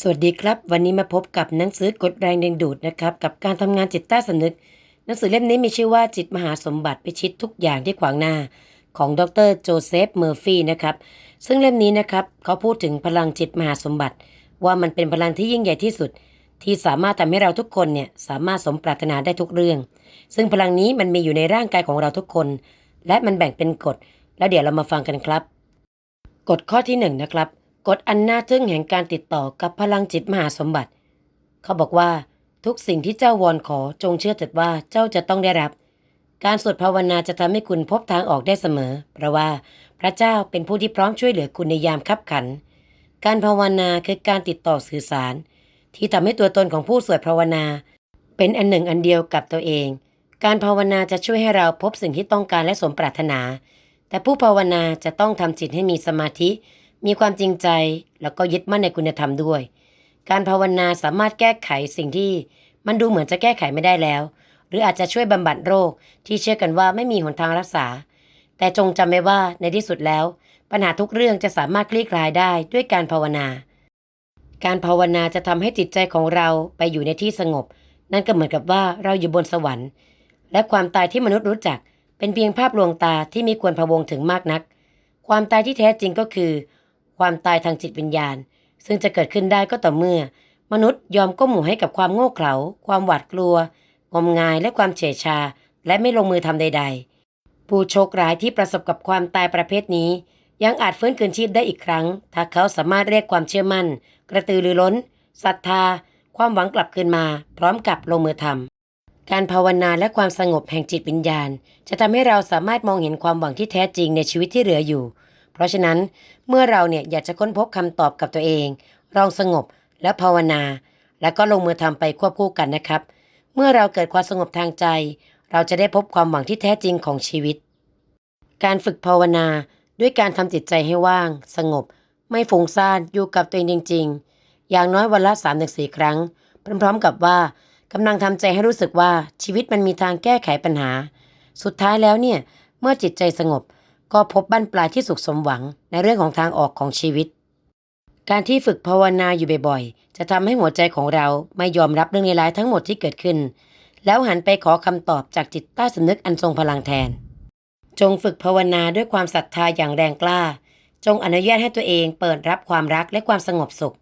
สวัสดีครับ วันนี้มาพบกับหนังสือกฎแรงดึงดูดนะครับ กับการทำงานจิตใต้สำนึก หนังสือเล่มนี้มีชื่อว่าจิตมหาสมบัติพิชิตทุกอย่างที่ขวางหน้า ของดรโจเซฟเมอร์ฟี่นะครับ ซึ่งเล่มนี้นะครับ เขาพูดถึงพลังจิตมหาสมบัติ ว่ามันเป็นพลังที่ยิ่งใหญ่ที่สุด ที่สามารถทำให้เราทุกคนเนี่ยสามารถสมปรารถนาได้ทุกเรื่อง ซึ่งพลังนี้มันมีอยู่ในร่างกายของเราทุกคน และมันแบ่งเป็นกฎ แล้วเดี๋ยวเรามาฟังกันครับกฎข้อที่หนึ่งนะครับ กฎอันน่าทึ่งแห่งการติดต่อกับพลังจิตมหาสมบัติ เขาบอกว่าทุกสิ่งที่เจ้าวอนขอจงเชื่อเถิดว่าเจ้าจะต้องได้รับ การสวดภาวนาจะทำให้คุณพบทางออกได้เสมอ เพราะว่าพระเจ้าเป็นผู้ที่พร้อมช่วยเหลือคุณในยามคับขัน การภาวนาคือการติดต่อสื่อสาร ที่ทำให้ตัวตนของผู้สวดภาวนา เป็นอันหนึ่งอันเดียวกับตัวเอง การภาวนาจะช่วยให้เราพบสิ่งที่ต้องการและสมปรารถนา แต่ผู้ภาวนาจะต้องทำจิตให้มีสมาธิ มีความจริงใจแล้วก็ยึดมั่นในคุณธรรมด้วย การภาวนาสามารถแก้ไขสิ่งที่มันดูเหมือนจะแก้ไขไม่ได้แล้ว หรืออาจจะช่วยบำบัดโรคที่เชื่อกันว่าไม่มีหนทางรักษา แต่จงจำไว้ว่าในที่สุดแล้ว ปัญหาทุกเรื่องจะสามารถคลี่คลายได้ด้วยการภาวนา การภาวนาจะทำให้จิตใจของเราไปอยู่ในที่สงบ นั่นก็เหมือนกับว่าเราอยู่บนสวรรค์ และความตายที่มนุษย์รู้จัก เป็นเพียงภาพลวงตาที่มีควรพะวงถึงมากนัก ความตายที่แท้จริงก็คือ ความตายทางจิตวิญญาณ ซึ่งจะเกิดขึ้นได้ก็ต่อเมื่อ มนุษย์ยอมก้มหมูให้กับความโง่เขลา ความหวาดกลัว งมงายและความเฉยชา และไม่ลงมือทำใด ๆ ผู้โชคร้ายที่ประสบกับความตายประเภทนี้ ยังอาจฟื้นคืนชีพได้อีกครั้ง ถ้าเขาสามารถเรียกความเชื่อมั่น กระตือรือร้นศรัทธา ความหวังกลับคืนมา พร้อมกับลงมือทำการภาวนาและความสงบแห่งจิตวิญญาณ จะทำให้เราสามารถมองเห็นความหวังที่แท้จริงในชีวิตที่เหลืออยู่ เพราะฉะนั้นเมื่อเราเนี่ยอยากจะค้นพบคำตอบกับตัวเองลองสงบและภาวนา แล้วก็ลงมือทำไปควบคู่กันนะครับ เมื่อเราเกิดความสงบทางใจ เราจะได้พบความหวังที่แท้จริงของชีวิต การฝึกภาวนาด้วยการทำจิตใจให้ว่าง สงบ ไม่ฟุ้งซ่านอยู่กับตัวเองจริง ๆ อย่างน้อยวันละ3าถึงสครั้ง พร้อมๆกับว่ากำลังทำใจให้รู้สึกว่าชีวิตมันมีทางแก้ไขปัญหา สุดท้ายแล้วเนี่ย เมื่อจิตใจสงบ ก็พบบั้นปลายที่สุขสมหวังในเรื่องของทางออกของชีวิต การที่ฝึกภาวนาอยู่บ่อยๆ จะทำให้หัวใจของเราไม่ยอมรับเรื่องร้ายทั้งหมดที่เกิดขึ้น แล้วหันไปขอคำตอบจากจิตใต้สำนึกอันทรงพลังแทน จงฝึกภาวนาด้วยความศรัทธาอย่างแรงกล้า จงอนุญาตให้ตัวเองเปิดรับความรักและความสงบสุข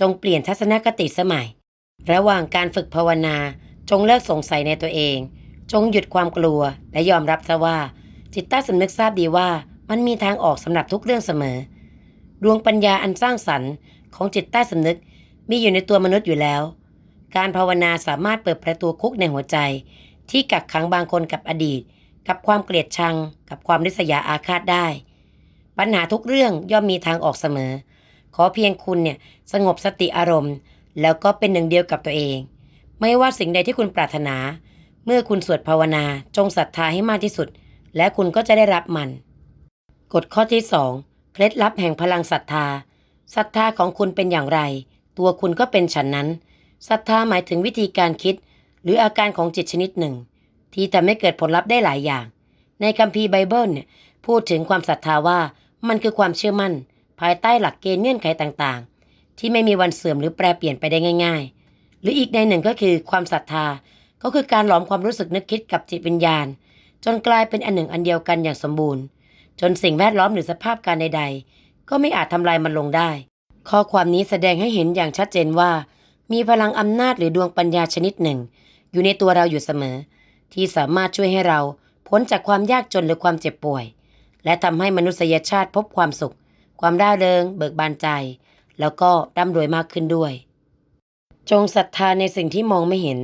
จงเปลี่ยนทัศนคติสมัย ระหว่างการฝึกภาวนาจงเลิกสงสัยในตัวเอง จงหยุดความกลัวและยอมรับซะว่า จิตใต้สำนึกทราบดีว่ามันมีทางออกสำหรับทุกเรื่องเสมอ ดวงปัญญาอันสร้างสรรค์ของจิตใต้สำนึกมีอยู่ในตัวมนุษย์อยู่แล้ว การภาวนาสามารถเปิดประตูคุกในหัวใจ ที่กักขังบางคนกับอดีต กับความเกลียดชัง กับความริษยาอาฆาตได้ ปัญหาทุกเรื่องย่อมมีทางออกเสมอ ขอเพียงคุณเนี่ยสงบสติอารมณ์ แล้วก็เป็นหนึ่งเดียวกับตัวเอง ไม่ว่าสิ่งใดที่คุณปรารถนา เมื่อคุณสวดภาวนาจงศรัทธาให้มากที่สุด และคุณก็จะได้รับมัน กฎข้อที่สองเคล็ดลับแห่งพลังศรัทธาศรัทธาของคุณเป็นอย่างไร ตัวคุณก็เป็นฉันนั้นศรัทธาหมายถึงวิธีการคิด หรืออาการของจิตชนิดหนึ่ง ที่ทำให้เกิดผลลัพธ์ได้หลายอย่าง ในคัมภีร์ไบเบิลเนี่ยพูดถึงความศรัทธาว่ามันคือความเชื่อมั่น ภายใต้หลักเกณฑ์เงื่อนไขต่างๆ ที่ไม่มีวันเสื่อมหรือแปรเปลี่ยนไปได้ง่าย ๆ หรืออีกในหนึ่งก็คือความศรัทธาก็คือการหลอมความรู้สึกนึกคิดกับจิตวิญญาณ จนกลายเป็นอันหนึ่งอันเดียวกันอย่างสมบูรณ์ จนสิ่งแวดล้อมหรือสภาพการใด ๆ ก็ไม่อาจทำลายมันลงได้ ข้อความนี้แสดงให้เห็นอย่างชัดเจนว่า มีพลังอำนาจหรือดวงปัญญาชนิดหนึ่ง อยู่ในตัวเราอยู่เสมอ ที่สามารถช่วยให้เราพ้นจากความยากจนหรือความเจ็บป่วย และทำให้มนุษยชาติพบความสุข ความร่าเริง เบิกบานใจ แล้วก็ร่ำรวยมากขึ้นด้วย จงศรัทธาในสิ่งที่มองไม่เห็น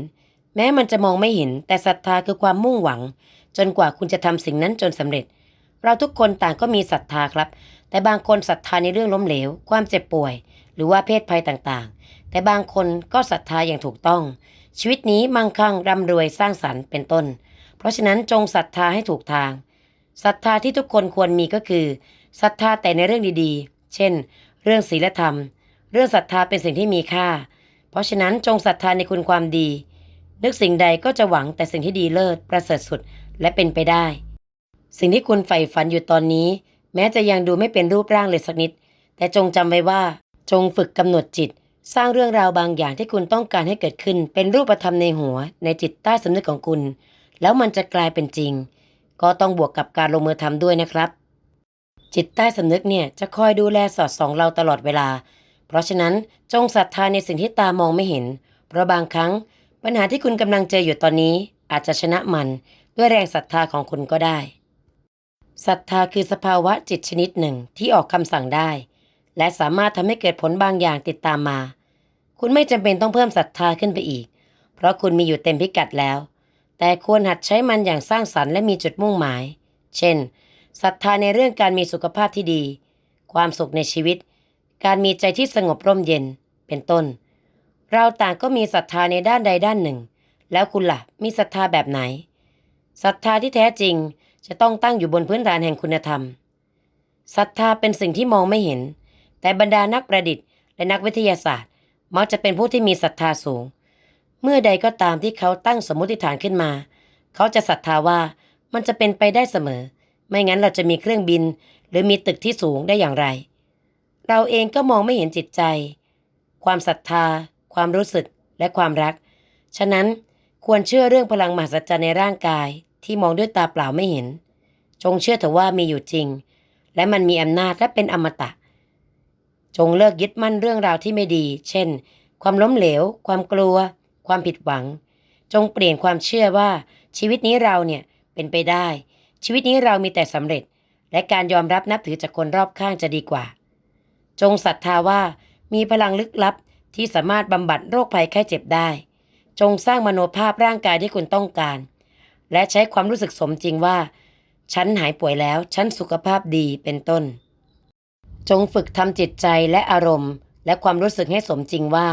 แม้มันจะมองไม่เห็น แต่ศรัทธาคือความมุ่งหวัง จนกว่าคุณจะทำสิ่งนั้นจนสำเร็จ เราทุกคนต่างก็มีศรัทธาครับ แต่บางคนศรัทธาในเรื่องล้มเหลว ความเจ็บป่วย หรือว่าเพศภัยต่างๆ แต่บางคนก็ศรัทธาอย่างถูกต้อง ชีวิตนี้มั่งคั่งร่ำรวยสร้างสรรค์เป็นต้น เพราะฉะนั้นจงศรัทธาให้ถูกทางศรัทธาที่ทุกคนควรมีก็คือศรัทธาแต่ในเรื่องดีๆ เช่น เรื่องศีลธรรม เรื่องศรัทธาเป็นสิ่งที่มีค่า เพราะฉะนั้นจงศรัทธาในคุณความดี นึกสิ่งใดก็จะหวังแต่สิ่งที่ดีเลิศประเสริฐสุด และเป็นไปได้ สิ่งที่คุณใฝ่ฝันอยู่ตอนนี้ แม้จะยังดูไม่เป็นรูปร่างเลยสักนิด แต่จงจำไว้ว่า จงฝึกกำหนดจิต สร้างเรื่องราวบางอย่างที่คุณต้องการให้เกิดขึ้น เป็นรูปธรรมในหัว ในจิตใต้สำนึกของคุณ แล้วมันจะกลายเป็นจริง ก็ต้องบวกกับการลงมือทำด้วยนะครับ จิตใต้สำนึกเนี่ยจะคอยดูแลสอดส่องเราตลอดเวลา เพราะฉะนั้นจงศรัทธาในสิ่งที่ตามองไม่เห็น เพราะบางครั้ง ปัญหาที่คุณกำลังเจออยู่ตอนนี้อาจจะชนะมัน ด้วยแรงศรัทธาของคุณก็ได้ศรัทธาคือสภาวะจิตชนิดหนึ่งที่ออกคำสั่งได้ และสามารถทำให้เกิดผลบางอย่างติดตามมา คุณไม่จำเป็นต้องเพิ่มศรัทธาขึ้นไปอีก เพราะคุณมีอยู่เต็มพิกัดแล้ว แต่ควรหัดใช้มันอย่างสร้างสรรค์และมีจุดมุ่งหมาย เช่นศรัทธาในเรื่องการมีสุขภาพที่ดี ความสุขในชีวิต การมีใจที่สงบร่มเย็น เป็นต้น เราต่างก็มีศรัทธาในด้านใดด้านหนึ่ง แล้วคุณล่ะ มีศรัทธาแบบไหน ศรัทธาที่แท้จริงจะต้องตั้งอยู่บนพื้นฐานแห่งคุณธรรมศรัทธาเป็นสิ่งที่มองไม่เห็น แต่บรรดานักประดิษฐ์ และนักวิทยาศาสตร์ มักจะเป็นผู้ที่มีศรัทธาสูง เมื่อใดก็ตามที่เขาตั้งสมมติฐานขึ้นมา เขาจะศรัทธาว่ามันจะเป็นไปได้เสมอ ไม่งั้นเราจะมีเครื่องบิน หรือมีตึกที่สูงได้อย่างไร เราเองก็มองไม่เห็นจิตใจ ความศรัทธา ความรู้สึกและความรัก ฉะนั้น ควรเชื่อเรื่องพลังมหัศจรรย์ในร่างกายที่มองด้วยตาเปล่าไม่เห็น จงเชื่อเถอะว่ามีอยู่จริง และมันมีอำนาจและเป็นอมตะ จงเลิกยึดมั่นเรื่องราวที่ไม่ดี เช่น ความล้มเหลว ความกลัว ความผิดหวัง จงเปลี่ยนความเชื่อว่าชีวิตนี้เราเนี่ยเป็นไปได้ ชีวิตนี้เรามีแต่สำเร็จ และการยอมรับนับถือจากคนรอบข้างจะดีกว่า จงศรัทธาว่ามีพลังลึกลับที่สามารถบำบัดโรคภัยไข้เจ็บได้ จงสร้างมโนภาพร่างกายที่คุณต้องการ และใช้ความรู้สึกสมจริงว่า ฉันหายป่วยแล้ว ฉันสุขภาพดีเป็นต้น จงฝึกทำจิตใจและอารมณ์ และความรู้สึกให้สมจริงว่า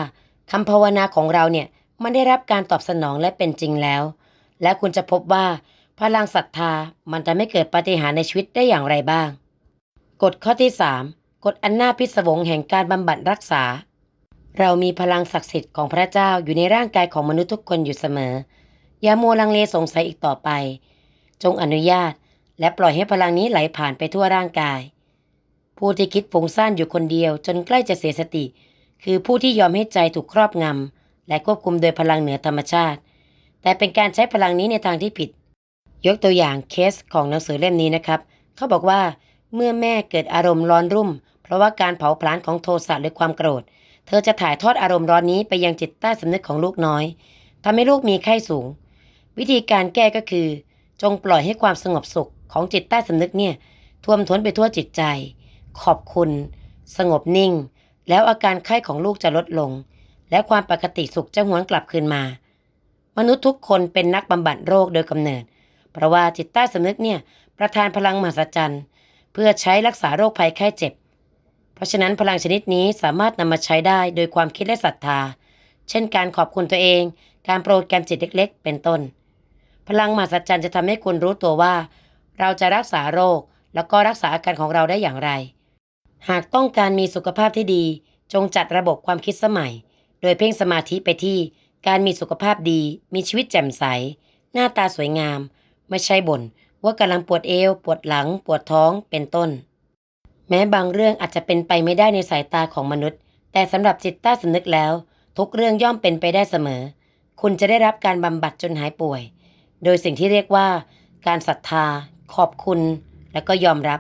คำภาวนาของเราเนี่ยมันได้รับการตอบสนองและเป็นจริงแล้ว และคุณจะพบว่า พลังศรัทธามันจะไม่เกิดปาฏิหาริย์ในชีวิตได้อย่างไรบ้าง กฎข้อที่ 3กฎอันน่าพิศวงแห่งการบำบัดรักษา เรามีพลังศักดิ์สิทธิ์ของพระเจ้าอยู่ในร่างกายของมนุษย์ทุกคนอยู่เสมอ อย่ามัวลังเลสงสัยอีกต่อไป จงอนุญาตและปล่อยให้พลังนี้ไหลผ่านไปทั่วร่างกาย ผู้ที่คิดฟุ้งซ่านอยู่คนเดียวจนใกล้จะเสียสติ คือผู้ที่ยอมให้ใจถูกครอบงำและควบคุมโดยพลังเหนือธรรมชาติ แต่เป็นการใช้พลังนี้ในทางที่ผิด ยกตัวอย่างเคสของหนังสือเล่มนี้นะครับ เขาบอกว่า เมื่อแม่เกิดอารมณ์ร้อนรุ่ม เพราะว่าการเผาผลาญของโทสะหรือความโกรธ เธอจะถ่ายทอดอารมณ์ร้อนนี้ไปยังจิตใต้สำนึกของลูกน้อยทำให้ลูกมีไข้สูง วิธีการแก้ก็คือ จงปล่อยให้ความสงบสุขของจิตใต้สำนึกเนี่ยท่วมท้นไปทั่วจิตใจ ขอบคุณ สงบนิ่ง แล้วอาการไข้ของลูกจะลดลง และความปกติสุขจะหวนกลับคืนมา มนุษย์ทุกคนเป็นนักบำบัดโรคโดยกำเนิด เพราะว่าจิตใต้สำนึกเนี่ยประทานพลังมหัศจรรย์ เพื่อใช้รักษาโรคภัยไข้เจ็บ ราะฉะนั้นพลังชนิดนี้สามารถนำมาใช้ได้โดยความคิดและศรัทธา เช่นการขอบคุณตัวเอง การโปรดแกรมจิตเล็ก ๆ เป็นต้น พลังมหัศจรรย์จะทำให้คุณรู้ตัวว่า เราจะรักษาโรค แล้วก็รักษาอาการของเราได้อย่างไร หากต้องการมีสุขภาพที่ดี จงจัดระบบความคิดสมัย โดยเพ่งสมาธิไปที่ การมีสุขภาพดี มีชีวิตแจ่มใส หน้าตาสวยงาม ไม่ใช่บ่นว่ากำลังปวดเอว ปวดหลัง ปวดท้อง เป็นต้น แม้บางเรื่องอาจจะเป็นไปไม่ได้ในสายตาของมนุษย์ แต่สำหรับจิตใต้สำนึกแล้ว ทุกเรื่องย่อมเป็นไปได้เสมอ คุณจะได้รับการบำบัดจนหายป่วย โดยสิ่งที่เรียกว่า การศรัทธา ขอบคุณ และก็ยอมรับ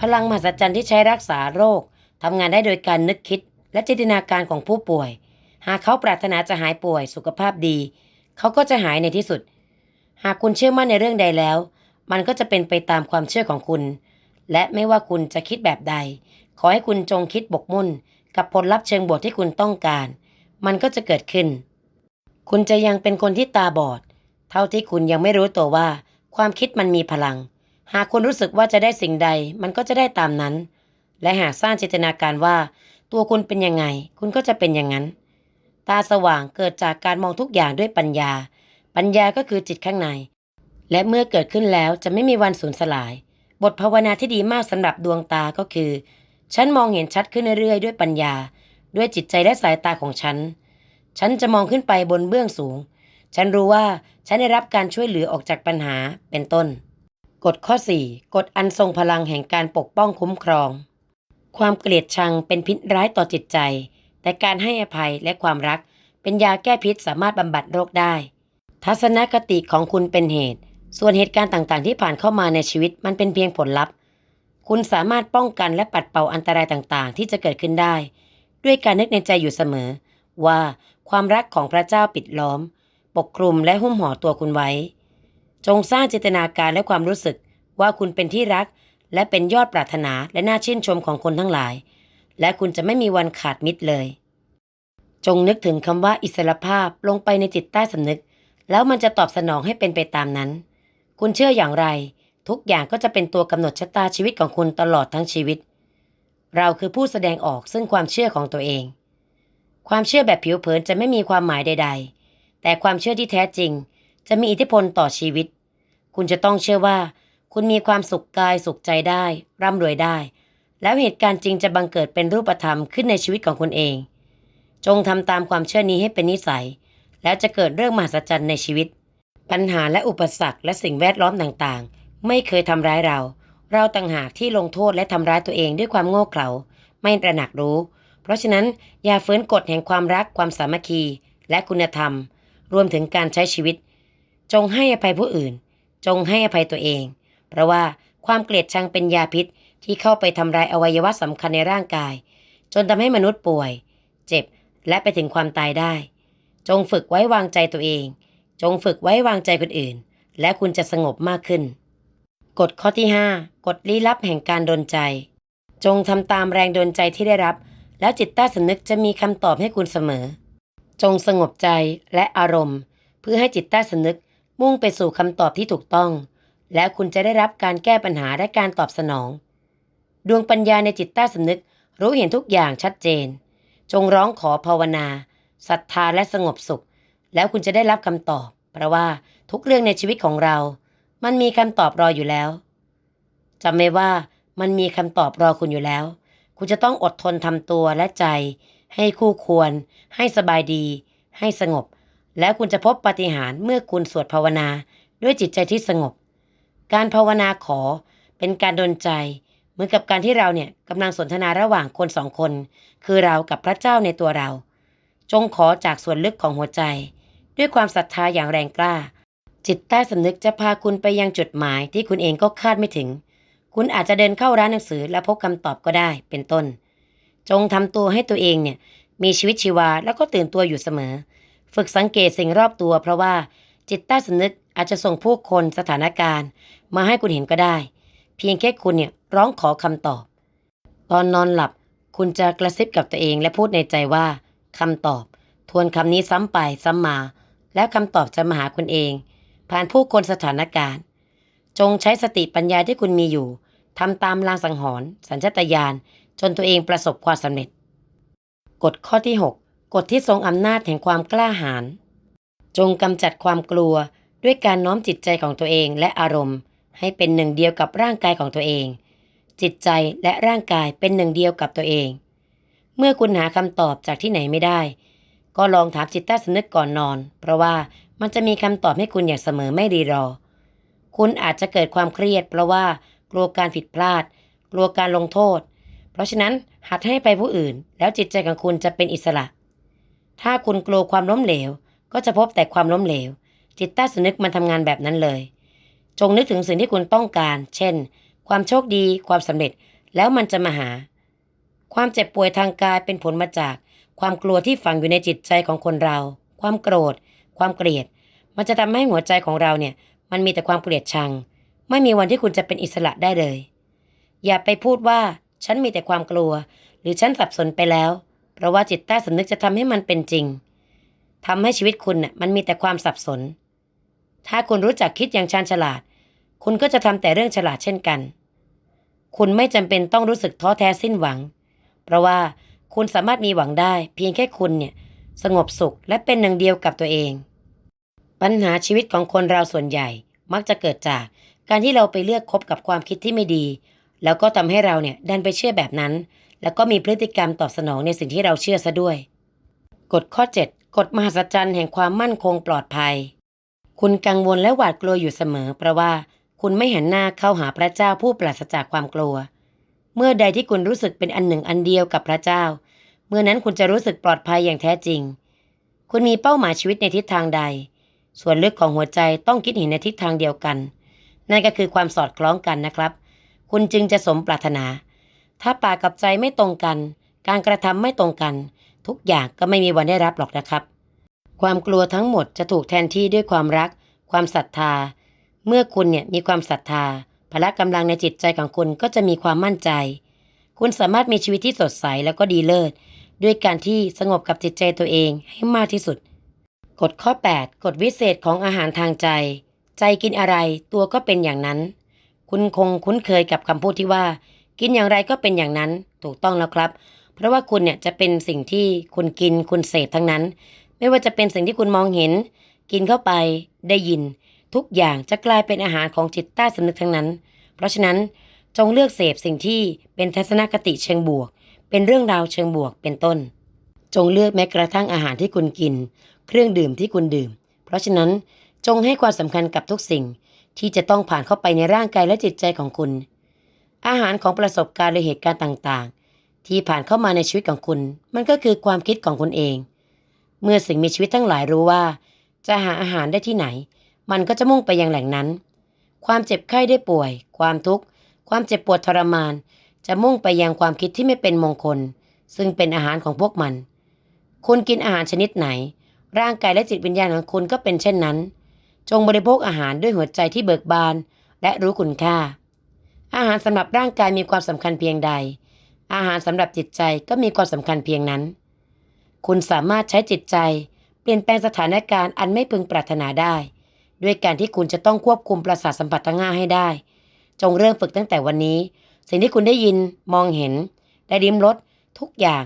พลังมหัศจรรย์ที่ใช้รักษาโรคทำงานได้โดยการนึกคิด และจินตนาการของผู้ป่วย หากเขาปรารถนาจะหายป่วยสุขภาพดี เขาก็จะหายในที่สุด หากคุณเชื่อมั่นในเรื่องใดแล้ว มันก็จะเป็นไปตามความเชื่อของคุณ และไม่ว่าคุณจะคิดแบบใด ขอให้คุณจงคิดบกมุ่น กับผลลัพธ์เชิงบวกที่คุณต้องการ มันก็จะเกิดขึ้น คุณจะยังเป็นคนที่ตาบอด เท่าที่คุณยังไม่รู้ตัวว่า ความคิดมันมีพลัง หากคุณรู้สึกว่าจะได้สิ่งใด มันก็จะได้ตามนั้น และหากสร้างจินตนาการว่า ตัวคุณเป็นยังไง คุณก็จะเป็นอย่างนั้น ตาสว่างเกิดจากการมองทุกอย่างด้วยปัญญา ปัญญาก็คือจิตข้างใน และเมื่อเกิดขึ้นแล้วจะไม่มีวันสูญสลาย บทภาวนาที่ดีมากสำหรับดวงตาก็คือ ฉันมองเห็นชัดขึ้นเรื่อยๆ ด้วยปัญญา ด้วยจิตใจและสายตาของฉัน ฉันจะมองขึ้นไปบนเบื้องสูง ฉันรู้ว่าฉันได้รับการช่วยเหลือออกจากปัญหาเป็นต้น กฎข้อ 4 กฎอันทรงพลังแห่งการปกป้องคุ้มครอง ความเกลียดชังเป็นพิษร้ายต่อจิตใจ แต่การให้อภัยและความรัก เป็นยาแก้พิษสามารถบำบัดโรคได้ ทัศนคติของคุณเป็นเหตุ ส่วนเหตุการณ์ต่างๆ ที่ผ่านเข้ามาในชีวิตมันเป็นเพียงผลลัพธ์ คุณสามารถป้องกันและปัดเป่าอันตรายต่างๆ ที่จะเกิดขึ้นได้ ด้วยการนึกในใจอยู่เสมอ ว่าความรักของพระเจ้าปิดล้อม ปกคลุมและหุ้มห่อตัวคุณไว้ จงสร้างจินตนาการและความรู้สึกว่าคุณเป็นที่รัก และเป็นยอดปรารถนาและน่าชื่นชมของคนทั้งหลาย และคุณจะไม่มีวันขาดมิตรเลย จงนึกถึงคำว่าอิสรภาพลงไปในจิตใต้สำนึก แล้วมันจะตอบสนองให้เป็นไปตามนั้น คุณเชื่ออย่างไร ทุกอย่างก็จะเป็นตัวกำหนดชะตาชีวิตของคุณตลอดทั้งชีวิต เราคือผู้แสดงออกซึ่งความเชื่อของตัวเอง ความเชื่อแบบผิวเผินจะไม่มีความหมายใด ๆ แต่ความเชื่อที่แท้จริง จะมีอิทธิพลต่อชีวิต คุณจะต้องเชื่อว่า คุณมีความสุขกายสุขใจได้ ร่ำรวยได้ แล้วเหตุการณ์จริงจะบังเกิดเป็นรูปธรรมขึ้นในชีวิตของคุณเอง จงทำตามความเชื่อนี้ให้เป็นนิสัย แล้วจะเกิดเรื่องมหัศจรรย์ในชีวิต ปัญหาและอุปสรรคและสิ่งแวดล้อมต่างๆ ไม่เคยทำร้ายเรา เราต่างหากที่ลงโทษและทำร้ายตัวเองด้วยความโง่เขลาไม่ตระหนักรู้ เพราะฉะนั้นอย่าฝืนกฎแห่งความรักความสามัคคี และคุณธรรม รวมถึงการใช้ชีวิต จงให้อภัยผู้อื่น จงให้อภัยตัวเอง เพราะว่าความเกลียดชังเป็นยาพิษที่เข้าไปทำลายอวัยวะสำคัญในร่างกาย จนทำให้มนุษย์ป่วย เจ็บและไปถึงความตายได้ จงฝึกไว้วางใจตัวเอง จงฝึกไว้วางใจคนอื่น และคุณจะสงบมากขึ้น กฎข้อที่ 5 กฎลี้ลับแห่งการดลใจ จงทำตามแรงดลใจที่ได้รับ แล้วจิตใต้สำนึกจะมีคำตอบให้คุณเสมอ จงสงบใจและอารมณ์ เพื่อให้จิตใต้สำนึกมุ่งไปสู่คำตอบที่ถูกต้อง แล้วคุณจะได้รับการแก้ปัญหาและการตอบสนอง ดวงปัญญาในจิตใต้สำนึกรู้เห็นทุกอย่างชัดเจน จงร้องขอภาวนาศรัทธาและสงบสุข แล้วคุณจะได้รับคำตอบ เพราะว่าทุกเรื่องในชีวิตของเรา มันมีคำตอบรออยู่แล้วจำไว้ว่ามันมีคำตอบรอคุณอยู่แล้ว คุณจะต้องอดทนทำตัวและใจ ให้คู่ควร ให้สบายดี ให้สงบ แล้วคุณจะพบปาฏิหาริ์เมื่อคุณสวดภาวนาด้วยจิตใจที่สงบ การภาวนาขอเป็นการดลใจ เหมือนกับการที่เราเนี่ยกำลังสนทนาระหว่างคนสองคน คือเรากับพระเจ้าในตัวเรา จงขอจากส่วนลึกของหัวใจ ด้วยความศรัทธาอย่างแรงกล้า จิตใต้สำนึกจะพาคุณไปยังจุดหมายที่คุณเองก็คาดไม่ถึง คุณอาจจะเดินเข้าร้านหนังสือและพบคำตอบก็ได้เป็นต้น จงทำตัวให้ตัวเองเนี่ยมีชีวิตชีวาแล้วก็ตื่นตัวอยู่เสมอ ฝึกสังเกตสิ่งรอบตัว เพราะว่าจิตใต้สำนึกอาจจะส่งผู้คนสถานการณ์ มาให้คุณเห็นก็ได้ เพียงแค่คุณเนี่ยร้องขอคำตอบ ตอนนอนหลับคุณจะกระซิบกับตัวเองและพูดในใจว่าคำตอบ ทวนคำนี้ซ้ำไปซ้ำมา แล้วคำตอบจะมาหาคุณเอง ผ่านผู้คนสถานการณ์ จงใช้สติปัญญาที่คุณมีอยู่ทำตามลางสังหรณ์สัญชาตญาณจนตัวเองประสบความสำเร็จ กฎข้อที่ 6กฎที่ทรงอำนาจแห่งความกล้าหาญจงกำจัดความกลัวด้วยการน้อมจิตใจของตัวเองและอารมณ์ ให้เป็นหนึ่งเดียวกับร่างกายของตัวเอง จิตใจและร่างกายเป็นหนึ่งเดียวกับตัวเอง เมื่อคุณหาคำตอบจากที่ไหนไม่ได้ ก็ลองถามจิตใต้สำนึกก่อนนอน เพราะว่ามันจะมีคำตอบให้คุณอย่างเสมอไม่รีรอ คุณอาจจะเกิดความเครียด เพราะว่ากลัวการผิดพลาด กลัวการลงโทษ เพราะฉะนั้นหัดให้ไปผู้อื่น แล้วจิตใจของคุณจะเป็นอิสระ ถ้าคุณกลัวความล้มเหลว ก็จะพบแต่ความล้มเหลว จิตใต้สำนึกมันทำงานแบบนั้นเลย จงนึกถึงสิ่งที่คุณต้องการ เช่น ความโชคดี ความสำเร็จ แล้วมันจะมาหา ความเจ็บป่วยทางกายเป็นผลมาจาก ความกลัวที่ฝังอยู่ในจิตใจของคนเรา ความโกรธ ความเกลียด มันจะทำให้หัวใจของเราเนี่ย มันมีแต่ความเกลียดชัง ไม่มีวันที่คุณจะเป็นอิสระได้เลย อย่าไปพูดว่าฉันมีแต่ความกลัว หรือฉันสับสนไปแล้ว เพราะว่าจิตใต้สำนึกจะทำให้มันเป็นจริงทำให้ชีวิตคุณน่ะมันมีแต่ความสับสน ถ้าคุณรู้จักคิดอย่างชาญฉลาด คุณก็จะทำแต่เรื่องฉลาดเช่นกัน คุณไม่จำเป็นต้องรู้สึกท้อแท้สิ้นหวัง เพราะว่า คุณสามารถมีหวังได้ เพียงแค่คุณเนี่ยสงบสุขและเป็นหนึ่งเดียวกับตัวเอง ปัญหาชีวิตของคนเราส่วนใหญ่มักจะเกิดจากการที่เราไปเลือกคบกับความคิดที่ไม่ดี แล้วก็ทำให้เราเนี่ยดันไปเชื่อแบบนั้น แล้วก็มีพฤติกรรมตอบสนองในสิ่งที่เราเชื่อซะด้วยกฎข้อ 7กฎมหัศจรรย์แห่งความมั่นคงปลอดภัย คุณกังวลและหวาดกลัวอยู่เสมอเพราะว่า คุณไม่หันหน้าเข้าหาพระเจ้าผู้ปราศจากความกลัว เมื่อใดที่คุณรู้สึกเป็นอันหนึ่งอันเดียวกับพระเจ้า เมื่อนั้นคุณจะรู้สึกปลอดภัยอย่างแท้จริง คุณมีเป้าหมายชีวิตในทิศทางใด ส่วนลึกของหัวใจต้องคิดเห็นในทิศทางเดียวกัน นั่นก็คือความสอดคล้องกันนะครับ คุณจึงจะสมปรารถนา ถ้าปากกับใจไม่ตรงกัน การกระทำไม่ตรงกัน ทุกอย่างก็ไม่มีวันได้รับหรอกนะครับ ความกลัวทั้งหมดจะถูกแทนที่ด้วยความรัก ความศรัทธา เมื่อคุณเนี่ยมีความศรัทธา พละกำลังในจิตใจของคุณก็จะมีความมั่นใจ คุณสามารถมีชีวิตที่สดใสแล้วก็ดีเลิศด้วยการที่สงบกับจิตใจตัวเองให้มากที่สุด กฎข้อ 8กฎวิเศษของอาหารทางใจ ใจกินอะไรตัวก็เป็นอย่างนั้น คุณคงคุ้นเคยกับคำพูดที่ว่า กินอย่างไรก็เป็นอย่างนั้น ถูกต้องแล้วครับ เพราะว่าคุณเนี่ยจะเป็นสิ่งที่คุณกินคุณเสพทั้งนั้น ไม่ว่าจะเป็นสิ่งที่คุณมองเห็น กินเข้าไปได้ยิน ทุกอย่างจะกลายเป็นอาหารของจิตใต้สำนึกทั้งนั้น เพราะฉะนั้นจงเลือกเสพสิ่งที่เป็นทัศนคติเชิงบวก เป็นเรื่องราวเชิงบวกเป็นต้น จงเลือกแม้กระทั่งอาหารที่คุณกิน เครื่องดื่มที่คุณดื่ม เพราะฉะนั้นจงให้ความสำคัญกับทุกสิ่งที่จะต้องผ่านเข้าไปในร่างกายและจิตใจของคุณ อาหารของประสบการณ์หรือเหตุการณ์ต่างๆ ที่ผ่านเข้ามาในชีวิตของคุณ มันก็คือความคิดของคุณเอง เมื่อสิ่งมีชีวิตทั้งหลายรู้ว่า จะหาอาหารได้ที่ไหน มันก็จะมุ่งไปยังแหล่งนั้น ความเจ็บไข้ได้ป่วย ความทุกข์ ความเจ็บปวดทรมาน จะมุ่งไปยังความคิดที่ไม่เป็นมงคล ซึ่งเป็นอาหารของพวกมัน คุณกินอาหารชนิดไหน ร่างกายและจิตวิญญาณของคุณก็เป็นเช่นนั้น จงบริโภคอาหารด้วยหัวใจที่เบิกบาน และรู้คุณค่า อาหารสำหรับร่างกายมีความสำคัญเพียงใด อาหารสำหรับจิตใจก็มีความสำคัญเพียงนั้น คุณสามารถใช้จิตใจ เปลี่ยนแปลงสถานการณ์อันไม่พึงปรารถนาได้ ด้วยการที่คุณจะต้องควบคุมประสาทสัมผัสทั้งห้าให้ได้ จงเริ่มฝึกตั้งแต่วันนี้ สิ่งที่คุณได้ยินมองเห็น ได้ริมรสทุกอย่าง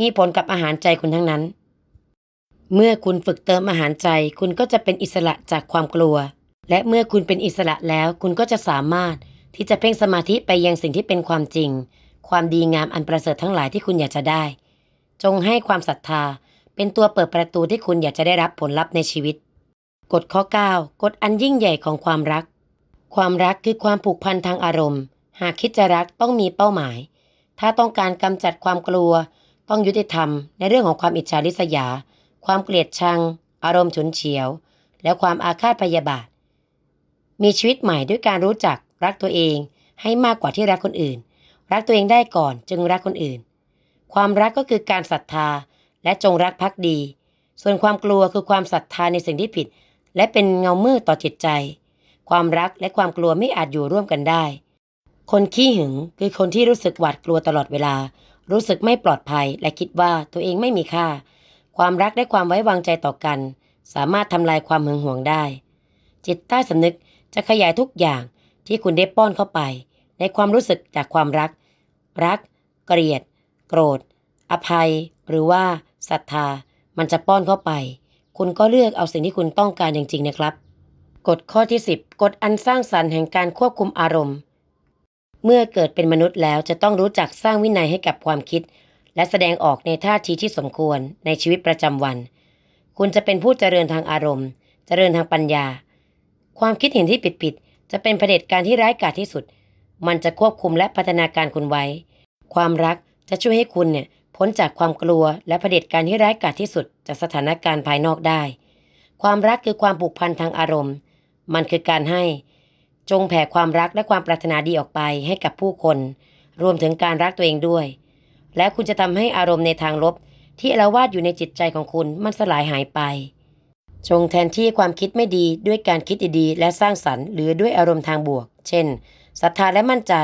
มีผลกับอาหารใจคุณทั้งนั้น เมื่อคุณฝึกเติมอาหารใจ คุณก็จะเป็นอิสระจากความกลัว และเมื่อคุณเป็นอิสระแล้ว คุณก็จะสามารถที่จะเพ่งสมาธิไปยังสิ่งที่เป็นความจริง ความดีงามอันประเสริฐทั้งหลายที่คุณอยากจะได้ จงให้ความศรัทธาเป็นตัวเปิดประตูที่คุณอยากจะได้รับผลลัพธ์ในชีวิต กฎข้อ 9 กฎอันยิ่งใหญ่ของความรัก ความรักคือความผูกพันทางอารมณ์ หากคิดจะรักต้องมีเป้าหมาย ถ้าต้องการกำจัดความกลัว ต้องยุติธรรม ในเรื่องของความอิจฉาริษยา ความเกลียดชัง อารมณ์ฉุนเฉียว และความอาฆาตพยาบาท มีชีวิตใหม่ด้วยการรู้จักรักตัวเองให้มากกว่าที่รักคนอื่น รักตัวเองได้ก่อนจึงรักคนอื่น ความรักก็คือการศรัทธาและจงรักภักดี ส่วนความกลัวคือความศรัทธาในสิ่งที่ผิด และเป็นเงามืดต่อจิตใจ ความรักและความกลัวไม่อาจอยู่ร่วมกันได้ คนขี้หึงคือคนที่รู้สึกหวาดกลัวตลอดเวลา รู้สึกไม่ปลอดภัยและคิดว่าตัวเองไม่มีค่า ความรักและความไว้วางใจต่อกัน สามารถทำลายความหึงหวงได้ จิตใต้สำนึกจะขยายทุกอย่างที่คุณได้ป้อนเข้าไป ในความรู้สึกจากความรัก รัก เกลียด โกรธ อภัย หรือว่าศรัทธา มันจะป้อนเข้าไป คุณก็เลือกเอาสิ่งที่คุณต้องการจริงๆนะครับ กฎข้อที่ 10กฎอันสร้างสรรค์แห่งการควบคุมอารมณ์ เมื่อเกิดเป็นมนุษย์แล้วจะต้องรู้จักสร้างวินัยให้กับความคิด และแสดงออกในท่าทีที่สมควรในชีวิตประจำวัน คุณจะเป็นผู้เจริญทางอารมณ์ เจริญทางปัญญา ความคิดเห็นที่ผิดๆจะเป็นเผด็จการที่ร้ายกาจที่สุด มันจะควบคุมและพัฒนาการคุณไว้ ความรักจะช่วยให้คุณเนี่ย พ้นจากความกลัวและเผด็จการที่ร้ายกาจที่สุดจากสถานการณ์ภายนอกได้ ความรักคือความผูกพันทางอารมณ์ มันคือการให้ จงแผ่ความรักและความปรารถนาดีออกไปให้กับผู้คน รวมถึงการรักตัวเองด้วย และคุณจะทำให้อารมณ์ในทางลบ ที่อาละวาดอยู่ในจิตใจของคุณมันสลายหายไป จงแทนที่ความคิดไม่ดีด้วยการคิดดีๆและสร้างสรรค์หรือด้วยอารมณ์ทางบวก เช่นศรัทธาและมั่นใจ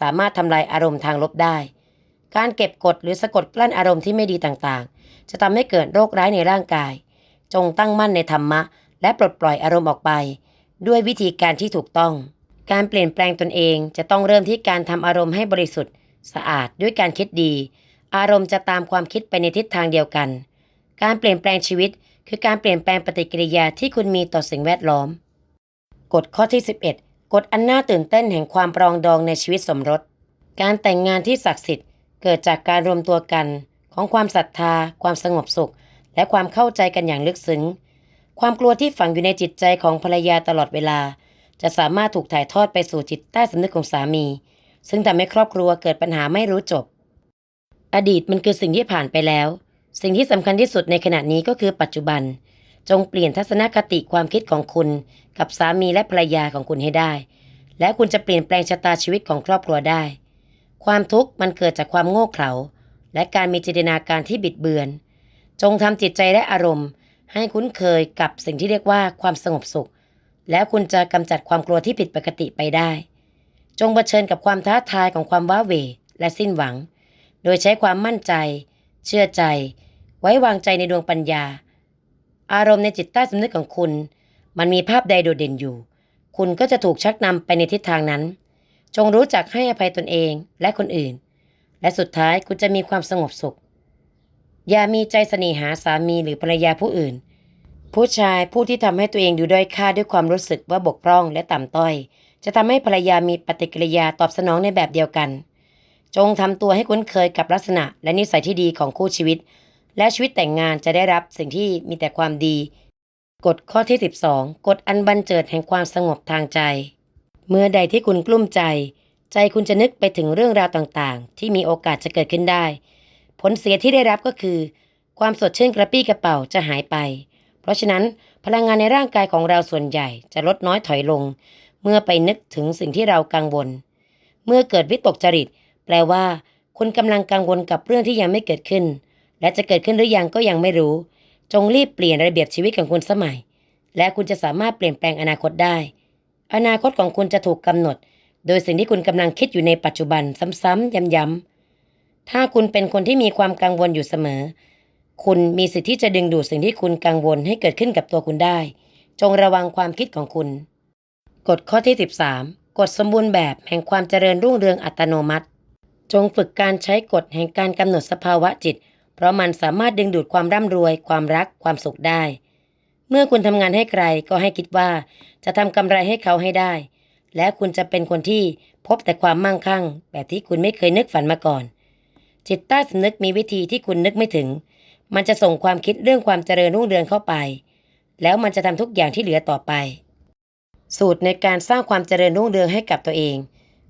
สามารถทำลายอารมณ์ทางลบได้ การเก็บกดหรือสะกดกลั้นอารมณ์ที่ไม่ดีต่างๆ จะทำให้เกิดโรคร้ายในร่างกาย จงตั้งมั่นในธรรมะ และปลดปล่อยอารมณ์ออกไป ด้วยวิธีการที่ถูกต้อง การเปลี่ยนแปลงตนเองจะต้องเริ่มที่การทำอารมณ์ให้บริสุทธิ์ สะอาดด้วยการคิดดี อารมณ์จะตามความคิดไปในทิศทางเดียวกัน การเปลี่ยนแปลงชีวิต คือการเปลี่ยนแปลงปฏิกิริยาที่คุณมีต่อสิ่งแวดล้อมกฎข้อที่ 11กฎอันน่าตื่นเต้นแห่งความปรองดองในชีวิตสมรส การแต่งงานที่ศักดิ์สิทธิ์ เกิดจากการรวมตัวกันของความศรัทธา ความสงบสุข และความเข้าใจกันอย่างลึกซึ้ง ความกลัวที่ฝังอยู่ในจิตใจของภรรยาตลอดเวลา จะสามารถถูกถ่ายทอดไปสู่จิตใต้สำนึกของสามี ซึ่งทำให้ครอบครัวเกิดปัญหาไม่รู้จบ อดีตมันคือสิ่งที่ผ่านไปแล้ว สิ่งที่สำคัญที่สุดในขณะนี้ก็คือปัจจุบัน จงเปลี่ยนทัศนคติความคิดของคุณ กับสามีและภรรยาของคุณให้ได้ และคุณจะเปลี่ยนแปลงชะตาชีวิตของครอบครัวได้ ความทุกข์มันเกิดจากความโง่เขลาและการมีจินตนาการที่บิดเบือน จงทำจิตใจและอารมณ์ ให้คุ้นเคยกับสิ่งที่เรียกว่าความสงบสุข แล้วคุณจะกำจัดความกลัวที่ผิดปกติไปได้ จงเผชิญกับความท้าทายของความว้าเหวและสิ้นหวัง โดยใช้ความมั่นใจ เชื่อใจ ไว้วางใจในดวงปัญญา อารมณ์ในจิตใต้สำนึกของคุณ มันมีภาพใดโดดเด่นอยู่ คุณก็จะถูกชักนำไปในทิศทางนั้น จงรู้จักให้อภัยตนเองและคนอื่น และสุดท้ายคุณจะมีความสงบสุข อย่ามีใจเสน่หาสามีหรือภรรยาผู้อื่น ผู้ชายผู้ที่ทำให้ตัวเองดูด้อยค่าด้วยความรู้สึกว่าบกพร่องและต่ำต้อย จะทำให้ภรรยามีปฏิกิริยาตอบสนองในแบบเดียวกัน จงทำตัวให้คุ้นเคยกับลักษณะและนิสัยที่ดีของคู่ชีวิต และชีวิตแต่งงานจะได้รับสิ่งที่มีแต่ความดีกฎข้อที่ 12กฎอันบันเจิดแห่งความสงบทางใจ เมื่อใดที่คุณกลุ้มใจ ใจคุณจะนึกไปถึงเรื่องราวต่างๆ ที่มีโอกาสจะเกิดขึ้นได้ ผลเสียที่ได้รับก็คือ ความสดชื่นกระปี้กระเป๋าจะหายไป เพราะฉะนั้นพลังงานในร่างกายของเราส่วนใหญ่จะลดน้อยถอยลง เมื่อไปนึกถึงสิ่งที่เรากังวล เมื่อเกิดวิตกจริต แปลว่า คุณกำลังกังวลกับเรื่องที่ยังไม่เกิดขึ้น และจะเกิดขึ้นหรือยังก็ยังไม่รู้ จงรีบเปลี่ยนระเบียบชีวิตของคุณสมัย และคุณจะสามารถเปลี่ยนแปลงอนาคตได้ อนาคตของคุณจะถูกกำหนด โดยสิ่งที่คุณกำลังคิดอยู่ในปัจจุบันซ้ำๆย้ำๆถ้าคุณเป็นคนที่มีความกังวลอยู่เสมอ คุณมีสิทธิ์ที่จะดึงดูดสิ่งที่คุณกังวลให้เกิดขึ้นกับตัวคุณได้ จงระวังความคิดของคุณ กฎข้อที่ 13กฎสมบูรณ์แบบแห่งความเจริญรุ่งเรืองอัตโนมัติ จงฝึกการใช้กฎแห่งการกำหนดสภาวะจิต เพราะมันสามารถดึงดูดความร่ำรวย ความรัก ความสุขได้ เมื่อคุณทำงานให้ใครก็ให้คิดว่า จะทำกำไรให้เขาให้ได้ และคุณจะเป็นคนที่พบแต่ความมั่งคั่ง แบบที่คุณไม่เคยนึกฝันมาก่อน จิตใต้สำนึกมีวิธีที่คุณนึกไม่ถึง มันจะส่งความคิดเรื่องความเจริญรุ่งเรืองเข้าไป แล้วมันจะทำทุกอย่างที่เหลือต่อไป สูตรในการสร้างความเจริญรุ่งเรืองให้กับตัวเอง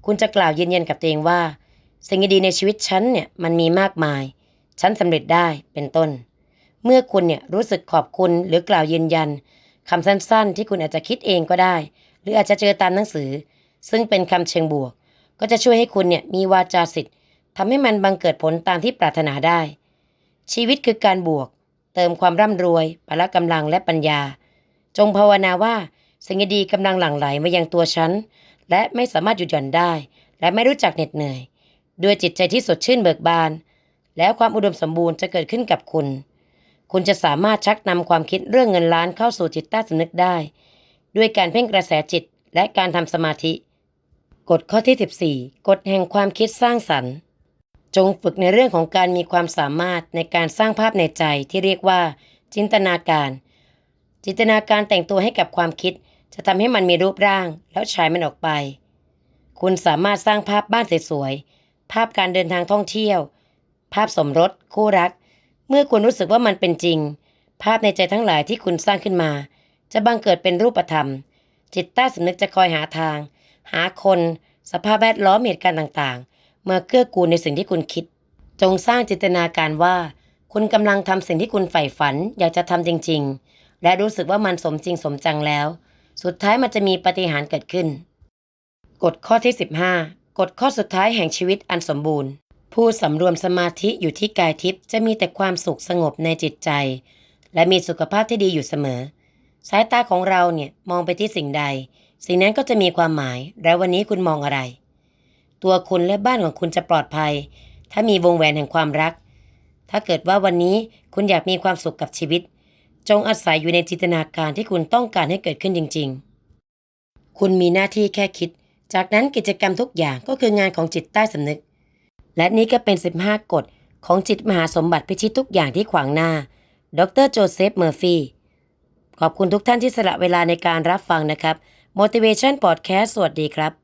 คุณจะกล่าวยืนยันกับตัวเองว่า สิ่งดีๆในชีวิตฉันเนี่ยมันมีมากมาย ฉันสำเร็จได้เป็นต้น เมื่อคุณเนี่ยรู้สึกขอบคุณหรือกล่าวยืนยันคำสั้นๆ ที่คุณอาจจะคิดเองก็ได้ หรืออาจจะเจอตามหนังสือ ซึ่งเป็นคำเชิงบวก ก็จะช่วยให้คุณเนี่ยมีวาจาสิทธิ์ทำให้มันบังเกิดผลตามที่ปรารถนาได้ ชีวิตคือการบวก เติมความร่ำรวยพละกำลังและปัญญา จงภาวนาว่าสิ่งดีกำลังหลั่งไหลมายังตัวฉัน และไม่สามารถหยุดหย่อนได้ และไม่รู้จักเหน็ดเหนื่อย ด้วยจิตใจที่สดชื่นเบิกบาน แล้วความอุดมสมบูรณ์จะเกิดขึ้นกับคุณ คุณจะสามารถชักนำความคิดเรื่องเงินล้านเข้าสู่จิตใต้สำนึกได้ ด้วยการเพ่งกระแสจิตและการทำสมาธิ กฎข้อที่ 14 กฎแห่งความคิดสร้างสรรค์ จงฝึกในเรื่องของการมีความสามารถในการสร้างภาพในใจที่เรียกว่า จินตนาการ จินตนาการแต่งตัวให้กับความคิด จะทำให้มันมีรูปร่าง แล้วฉายมันออกไป คุณสามารถสร้างภาพบ้านสวยๆภาพการเดินทางท่องเที่ยว ภาพสมรสคู่รัก เมื่อคุณรู้สึกว่ามันเป็นจริง ภาพในใจทั้งหลายที่คุณสร้างขึ้นมา จะบังเกิดเป็นรูปธรรม จิตใต้สำนึกจะคอยหาทาง หาคน สภาพแวดล้อมเหตุการณ์ต่างๆ มาเกื้อกูลในสิ่งที่คุณคิด จงสร้างจินตนาการว่า คุณกำลังทำสิ่งที่คุณใฝ่ฝันอยากจะทำจริง ๆ และรู้สึกว่ามันสมจริงสมจังแล้ว สุดท้ายมันจะมีปฏิหารเกิดขึ้นกฎข้อที่ 15กฎข้อสุดท้ายแห่งชีวิตอันสมบูรณ์ ผู้สำรวมสมาธิอยู่ที่กายทิพย์จะมีแต่ความสุขสงบในจิตใจ และมีสุขภาพที่ดีอยู่เสมอ สายตาของเราเนี่ยมองไปที่สิ่งใด สิ่งนั้นก็จะมีความหมาย แล้ววันนี้คุณมองอะไร ตัวคุณและบ้านของคุณจะปลอดภัย ถ้ามีวงแหวนแห่งความรัก ถ้าเกิดว่าวันนี้คุณอยากมีความสุขกับชีวิต จงอาศัยอยู่ในจินตนาการที่คุณต้องการให้เกิดขึ้นจริง ๆ คุณมีหน้าที่แค่คิด จากนั้นกิจกรรมทุกอย่างก็คืองานของจิตใต้สำนึก และนี่ก็เป็น 15 กฎของจิตมหาสมบัติพิชิตทุกอย่างที่ขวางหน้า ดรโจเซฟ เมอร์ฟี่ขอบคุณทุกท่านที่สละเวลาในการรับฟังนะครับ Motivation Podcast สวัสดีครับ